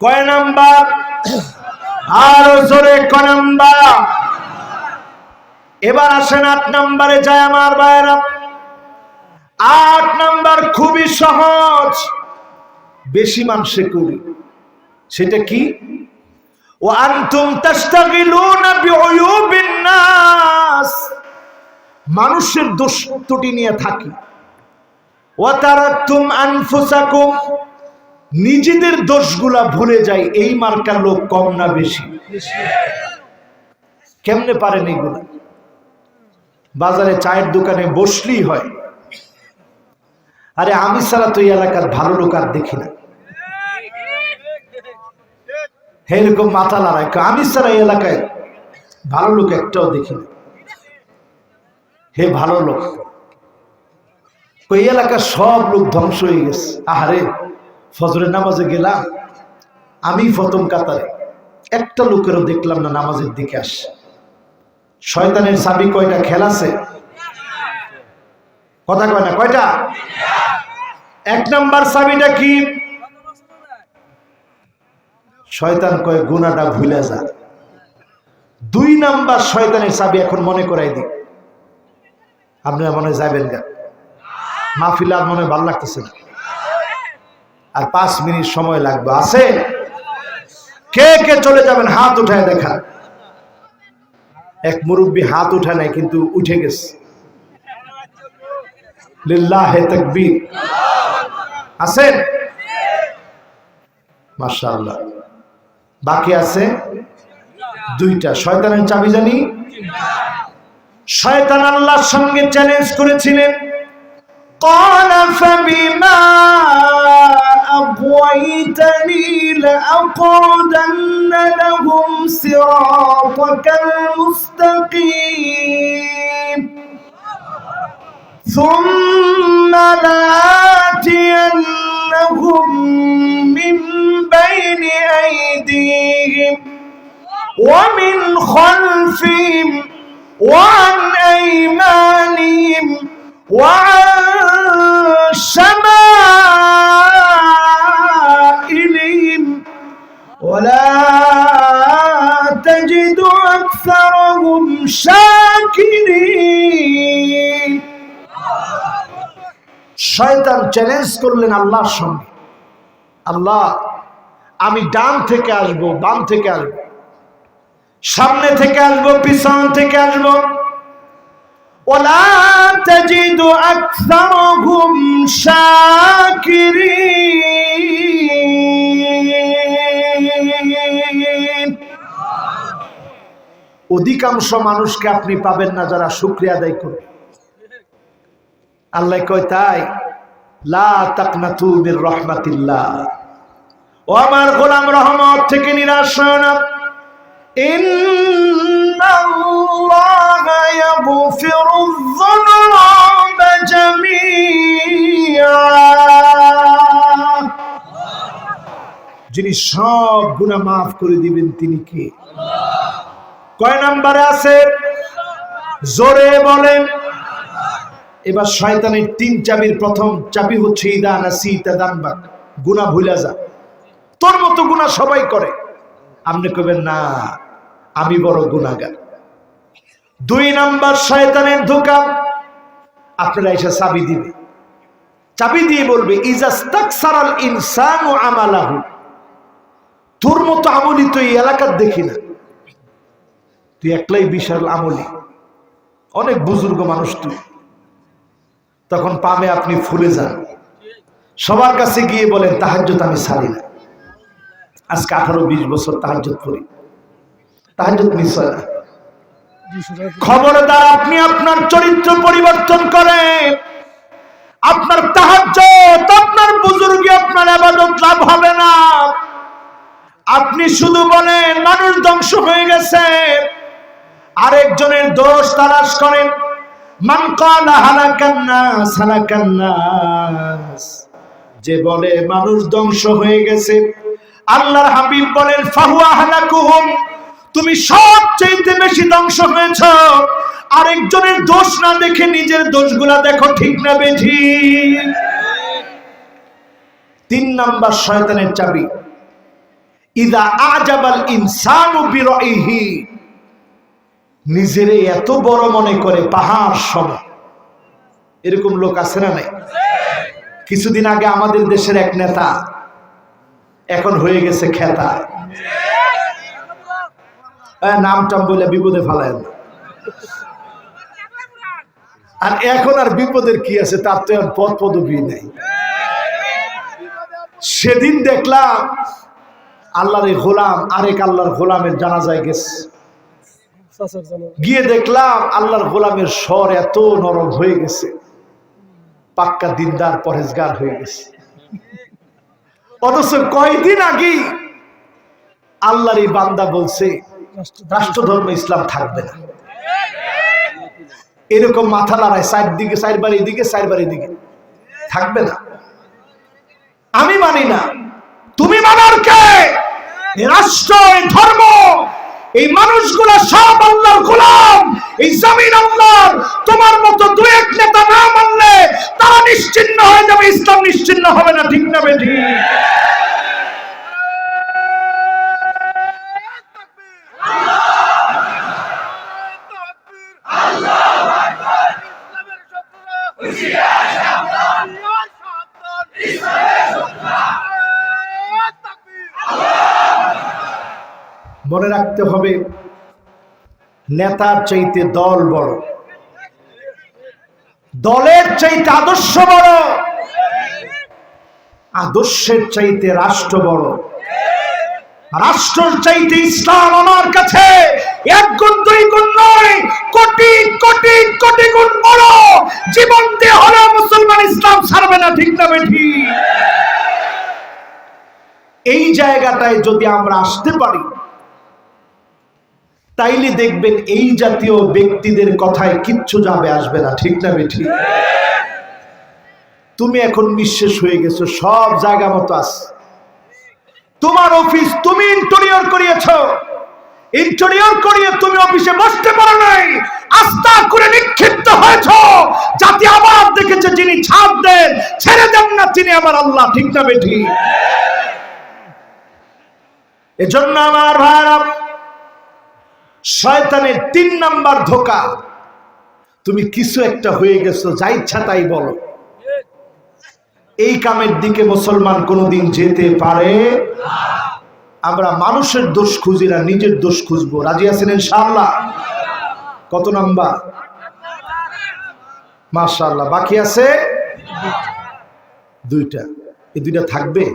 কয় নাম্বার? আরও জোরে কয় নাম্বার? এবার আসেন আট নাম্বারে, যায় আমার ভাইরা আট নাম্বার খুবই সহজ। বেশি মানুষে করি। সেটা কি? ও আনতুম তাস্তাগিলুনা বিউয়ুবিন নাস। মানুষের দোষ ত্রুটি নিয়ে থাকি। ওয়া তারাকতুম আনফুসাকুম। নিজেদের দোষগুলা ভুলে যায়, এই মার্কার লোক কম না বেশি। কেমনে পারেন এইগুলা বাজারে চায়ের দোকানে বসলেই হয়। আরে আমি ছাড়া তো এলাকার ভালো লোক আর দেখি না। এরকম মাথা লড়াই আমি এই এলাকায় ভালো লোক একটাও দেখি না। হে ভালো লোক। ওই এলাকার সব লোক ধ্বংস হয়ে গেছে। আহারে। ফজরের নামাজে গেলাম, আমি প্রথম কাতারে। একটা লোকেরও দেখলাম না নামাজের দিকে আসে। শয়তানের সাবি কয়টা? খেলাছে কথা কয় না, কয়টা? এক নাম্বার চাবিটা কি? শয়তান কয় গুনাটা ভুলে যা। দুই নাম্বার শয়তানের চাবি এখন মনে করাই দিই। আপনারা মনে যাবেন গা। মাহফিল আর মনে ভালো লাগতেছে না। আর পাঁচ মিনিট সময় লাগবে। আছে? কে কে চলে যাবেন? হাত উঠায় দেখা। এক মুরব্বী হাত উঠা নাই, কিন্তু উঠে গেছে। আছেন মার্শাল্লাহ বাকি আছে? দুইটা। শয়তানের চাবি জানি? শয়তান আল্লাহর সঙ্গে চ্যালেঞ্জ করেছিলেন। কনফবিমা أغويتني لأقعدن لهم صراطك المستقيم. ثم لآتينهم من بين أيديهم ومن خلفهم وعن أيمانهم وعن شمائلهم শয়তান চ্যালেঞ্জ করলেন আল্লাহর সঙ্গে। আল্লাহ, আমি ডান থেকে আসব, বাম থেকে আসব। সামনে থেকে আসব, পিছন থেকে আসব। অধিকাংশ মানুষকে আপনি পাবেন না যারা শুক্রিয়া আদায় করবে। আল্লাহ কয়, তাই। রাহমাতিল্লাহ। ও আমার গোলাম রহমত থেকে নিরাশ না। যিনি সব গুনাহ মাফ করে দিবেন, তিনি কে? কয় নম্বরে আছে? জোরে বলেন। এবার শয়তানের তিন চাবির প্রথম চাবি হচ্ছে, ইদা নাসি তাদানবাক গুনাহ ভুলা যা। তোর মতো গুনাহ সবাই করে। আপনি কবেন না, আমি বড় গুনাহগার। দুই নাম্বার শয়তানের ধোকা, আপনারা এসে চাবি দিবে। চাবি দিয়ে বলবে ইজাস্তাকসারাল ইনসান ও আমালাহু তোর মতো আমলি তো এই এলাকার দেখি না। তুই একলাই বিশাল আমলি। অনেক বুজুর্গ মানুষ তুই। তখন পামে আপনি ফুলে যান। সবার কাছে গিয়ে বলেন তাহাজ্জত আমি ছাড়ি না। আজকে আঠারো বিশ বছর তাহাজ্জত করি। তাহাজ্জত মিস হয় না খবরদার আপনি আপনার চরিত্র পরিবর্তন করেন। আপনার তাহাজ্জত আপনার বুজুর্গে আপনার আবাদত লাভ হবে না। আপনি শুধু বলেন, মানুষ ধ্বংস হয়ে গেছে। আরেকজনের দোষ তালাশ করেন। মান কালা হালাকান্নাস হালাকান্নাস যে বলে মানুষ ধ্বংস হয়ে গেছে, আল্লাহর হাবিব বলেন, ফাহুয়া হালাকুহুম, তুমি সবচেয়ে বেশি ধ্বংস হয়েছ। আরেকজনের দোষ না দেখে নিজের দোষগুলা দেখো ঠিক না বেঠি। তিন নাম্বার শয়তানের চাবি। ইদা আজাবাল ইনসানু বিরইহি নিজেরে এত বড় মনে করে পাহাড় সম এরকম লোক আছে না নাই? কিছুদিন আগে আমাদের দেশের এক নেতা এখন হয়ে গেছে খেতা। হ্যাঁ, নাম টাম বলে বিপদে ফেলায় না। আর এখন আর বিপদের কি আছে তার তো আর পদ পদবি নেই। সেদিন দেখলাম আল্লাহর গোলাম আরেক আল্লাহর গোলামের জানাজায় গেছে। গিয়ে দেখলাম আল্লাহর গোলামের স্বর এত নরম হয়ে গেছে। পাক্কা দিনদার পরেজগার হয়ে গেছে। অথচ কয়দিন আগে আল্লাহর এই বান্দা বলছে রাষ্ট্রধর্ম ইসলাম থাকবে না। এরকম মাথা লড়ায় সাইড দিকে সাইড বাড়ি দিকে সাইড বাড়ি দিকে থাকবে না। আমি মানি না। তুমি মানার কে? রাষ্ট্র ধর্ম। এই মানুষগুলো সব আল্লাহর গোলাম। এই জমিন আল্লাহর। তোমার মতো দু এক নেতা না মানলে তারা নিশ্চিন্ন হয়ে যাবে, ইসলাম নিশ্চিন্ন হবে না, ঠিক না বেঠি মনে রাখতে হবে, নেতার চাইতে দল বড়। দলের চাইতে আদর্শ বড়। আদর্শের চাইতে রাষ্ট্র বড়। রাষ্ট্রের চাইতে ইসলাম আমার কাছে এক গুণ, দুই গুণ নয়, কোটি কোটি কোটি গুণ বড়। জীবন দিয়ে হলেও মুসলমান ইসলাম ছাড়বে না, ঠিক না বেঠি? এই জায়গাটায় যদি আমরা আসতে পারি তাইলে দেখবেন এই জাতীয় ব্যক্তিদের কথায় কিচ্ছু যাবে, আসবে না। ঠিক না, বেঠি? তুমি এখন নিঃশেষ হয়ে গেছো, সব জায়গা মতো আস। তোমার অফিস তুমি ইন্টেরিয়র করিয়েছ। ইন্টেরিয়র করিয়ে তুমি অফিসে বসতে পারো নাই। আস্থা করে নিক্ষিপ্ত হয়েছ। জাতি আবার দেখেছে যিনি ছাপ দেন, ছেড়ে দেন না তিনি আমার আল্লাহ। ঠিক না, বেঠি? এজন্য আমার ভাইরা শয়তানের তিন নাম্বার ধোকা। তুমি কিছু একটা হয়ে গেছো, যা ইচ্ছা তাই বলো। এই কামের দিকে মুসলমান কোনোদিন যেতে পারে? আমরা মানুষের দোষ খুঁজি না, নিজের দোষ খুঁজবো। রাজি আছেন ইনশাআল্লাহ? কত নাম্বার? মাশাআল্লাহ। বাকি আছে? দুইটা। এই দুইটা থাকবে?